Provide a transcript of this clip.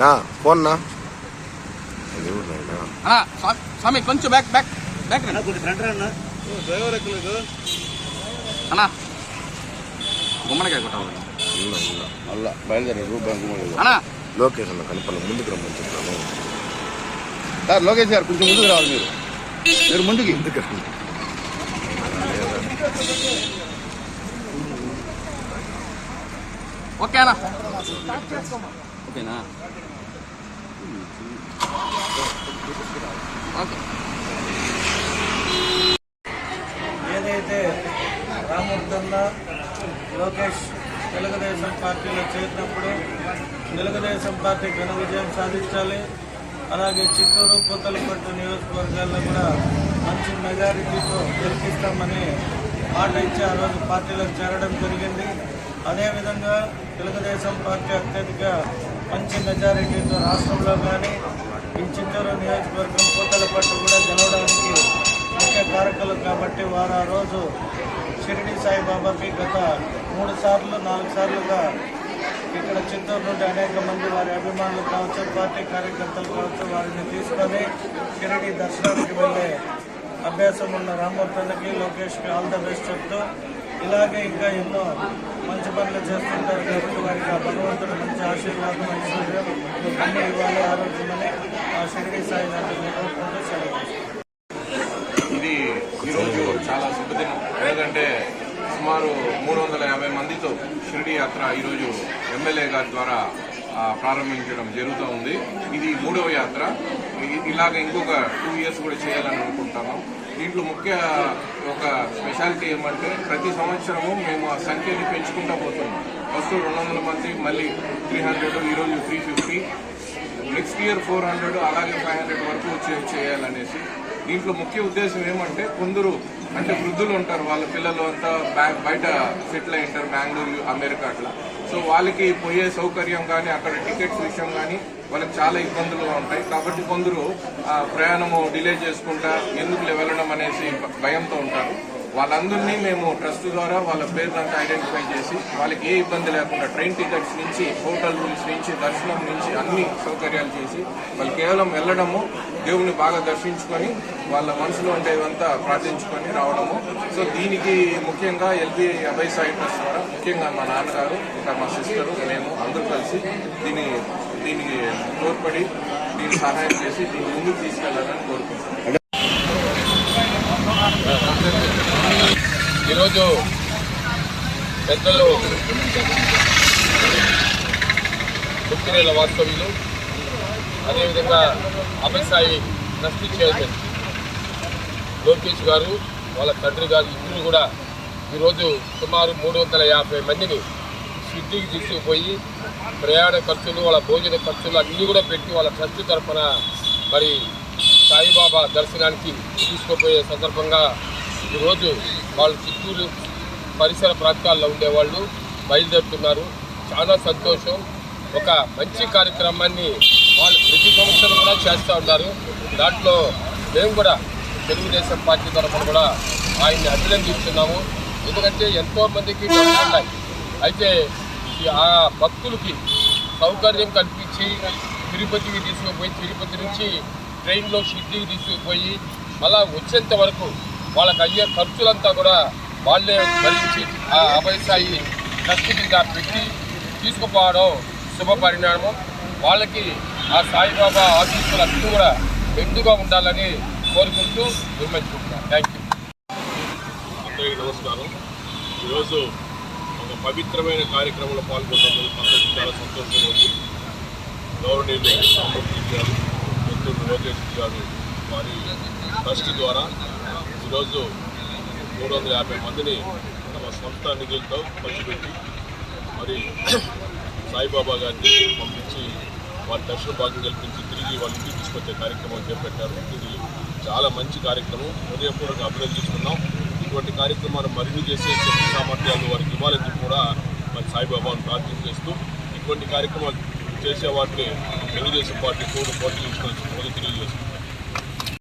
నా ఫోన్ నా? అన్నా స్వామి స్వామి కొంచెం బ్యాక్ బ్యాక్ బ్యాక్ డ్రైవర్ ఎక్కలేదు అన్నా గుమ్మడికాయ కొట్టాలి బయలుదేరాడు రూపాయి గుమ్మడి అన్నా. లొకేషన్ కనపడ ముందుకు రమ్మని చెప్తాను సార్ లోకేష్ గారు కొంచెం ముందుకు రావాలి మీరు. మీరు ముందుకి. రండి. ఓకేనా ఓకేనా? ఓకే. ఏదైతే రామూర్తన్న లోకేష్ తెలుగుదేశం పార్టీలో చేరినప్పుడు తెలుగుదేశం పార్టీ ఘన విజయం సాధించాలి. అలాగే చిత్తూరు పూతలపట్టు నియోజకవర్గాల్లో కూడా మంచి మెజారిటీతో గెలిపిస్తామని మాట ఇచ్చి ఆ రోజు పార్టీలో చేరడం జరిగింది. అదేవిధంగా తెలుగుదేశం పార్టీ అత్యధిక మంచి మెజారిటీతో రాష్ట్రంలో కానీ ఈ చిత్తూరు నియోజకవర్గం కోతల పట్టు కూడా గెలవడానికి ముఖ్య కారకులు కాబట్టి వారు ఆ రోజు షిరిడి సాయిబాబాకి గత మూడు సార్లు నాలుగు సార్లుగా ఇక్కడ చిత్తూరు నుండి అనేక మంది వారి అభిమానులు కావచ్చు పార్టీ కార్యకర్తలు కావచ్చు వారిని తీసుకొని షిరిడి దర్శనానికి వెళ్ళే అభ్యాసం ఉన్న రామూర్తన్నకి లోకేష్కి ఆల్ ద బెస్ట్ చెప్తూ ఇలాగే ఇంకా ఎన్నో మంచి పనులు చేస్తుంటారు కాబట్టి వారికి ఆ భగవంతుడు మంచి ఆశీర్వాదం ఐశ్వర్యం అన్ని ఇవ్వాలి. ఆరోగ్యమని ఆ షిరిడి సాయి కోరుకుంటూ సెలవు ఇది ఈరోజు చాలా శుభదినం. ఎందుకంటే సుమారు మూడు వందల యాభై మందితో షిరిడి యాత్ర ఈరోజు ఎమ్మెల్యే గారి ద్వారా ప్రారంభించడం జరుగుతూ ఉంది. ఇది మూడవ యాత్ర. ఇలాగ ఇంకొక టూ ఇయర్స్ కూడా చేయాలని అనుకుంటున్నాం. దీంట్లో ముఖ్య ఒక స్పెషాలిటీ ఏమంటే ప్రతి సంవత్సరము మేము ఆ సంఖ్యని పెంచుకుంటూ పోతున్నాం. ఫస్ట్ రెండు వందల మంది మళ్ళీ త్రీ హండ్రెడ్ ఈరోజు three fifty next year four hundred అలాగే ఫైవ్ హండ్రెడ్ వరకు వచ్చే చేయాలనేసి. దీంట్లో ముఖ్య ఉద్దేశం ఏమంటే కొందరు అంటే వృద్ధులు ఉంటారు వాళ్ళ పిల్లలు అంతా బ్యాంక్ బయట సెటిల్ అయి ఉంటారు బెంగళూరు అమెరికా అట్లా. సో వాళ్ళకి పోయే సౌకర్యం కానీ అక్కడ టికెట్స్ విషయం కానీ వాళ్ళకి చాలా ఇబ్బందులు ఉంటాయి. కాబట్టి కొందరు ఆ, ప్రయాణము డిలే చేసుకుంటా ఎందుకు వెళ్ళడం అనేసి భయంతో ఉంటారు. వాళ్ళందరినీ మేము ట్రస్ట్ ద్వారా వాళ్ళ పేర్లంతా ఐడెంటిఫై చేసి వాళ్ళకి ఏ ఇబ్బంది లేకుండా ట్రైన్ టికెట్స్ నుంచి హోటల్ రూమ్స్ నుంచి దర్శనం నుంచి అన్ని సౌకర్యాలు చేసి వాళ్ళు కేవలం వెళ్ళడము దేవుని బాగా దర్శించుకొని వాళ్ళ మనసులో ఉండేదంతా ప్రార్థించుకొని రావడము. సో దీనికి ముఖ్యంగా ఎల్బి అభయ్ సాయి ట్రస్ట్ ద్వారా ముఖ్యంగా మా నాన్నగారు ఇంకా మా సిస్టరు మేము అందరూ కలిసి దీన్ని దీనికి తోడ్పడి దీన్ని సహాయం చేసి దీన్ని ముందుకు తీసుకెళ్ళాలని కోరుకుంటున్నాం. ఈరోజు పెద్దలు ముక్తిరేల వాస్తవ్యులు అదేవిధంగా అభయసాయి ట్రస్టీ చైర్మన్ లోకేష్ గారు వాళ్ళ తండ్రి గారు ఇద్దరు కూడా ఈరోజు సుమారు మూడు వందల యాభై మందిని సిద్ధికి తీసుకుపోయి ప్రయాణ ఖర్చులు వాళ్ళ భోజన ఖర్చులు అన్నీ కూడా పెట్టి వాళ్ళ ట్రస్ట్ తరఫున మరి సాయిబాబా దర్శనానికి తీసుకుపోయే సందర్భంగా ఈరోజు వాళ్ళు చిత్తూరు పరిసర ప్రాంతాల్లో ఉండేవాళ్ళు బయలుదేరుతున్నారు. చాలా సంతోషం. ఒక మంచి కార్యక్రమాన్ని వాళ్ళు ప్రతి సంవత్సరం కూడా చేస్తూ ఉంటారు దాంట్లో మేము కూడా తెలుగుదేశం పార్టీ తరఫున కూడా ఆయన్ని అభినందిస్తున్నాము. ఎందుకంటే ఎంతోమందికి ఉన్నాయి. అయితే ఆ భక్తులకి సౌకర్యం కల్పించి తిరుపతికి తీసుకుపోయి తిరుపతి నుంచి ట్రైన్లో షిడ్డీకి తీసుకుపోయి అలా వచ్చేంత వరకు వాళ్ళకి అయ్యే ఖర్చులంతా కూడా వాళ్ళే భరించి ఆ అభయసాయి ట్రస్ట్ కింద పెట్టి తీసుకుపోవడం శుభ పరిణామం. వాళ్ళకి ఆ సాయిబాబా ఆశీస్సులు అన్నీ కూడా మెండుగా ఉండాలని కోరుకుంటూ విమర్శించుకుంటున్నాను థ్యాంక్ యూ అందరికీ నమస్కారం. ఈరోజు ఒక పవిత్రమైన కార్యక్రమంలో పాల్గొన్నందుకు మాకు చాలా సంతోషంగా ఉంది. గౌరవనీయులు రామూర్తి గారు మిత్రుడు లోకేష్ గారు వారి ట్రస్ట్ ద్వారా ఈరోజు మూడు వందల యాభై మందిని తమ సొంత నిధులతో ఖర్చు మరి సాయిబాబా గారిని పంపించి వారి దర్శన భాగం కల్పించి తిరిగి వాళ్ళ ఇంటికి తీసుకొచ్చే కార్యక్రమం చేపట్టారు ఇది చాలా మంచి కార్యక్రమం. హృదయపూర్వక అభినందిస్తున్నాం ఇటువంటి కార్యక్రమాలు మరిన్ని చేసే శక్తి సామర్థ్యాలు వారికి ఇవ్వాలని కూడా మరి సాయిబాబాను ప్రార్థన చేస్తూ ఇటువంటి కార్యక్రమాలు చేసే వాటిని తెలుగుదేశం పార్టీ కోరు పోటీ తీసుకొని తెలియజేస్తుంది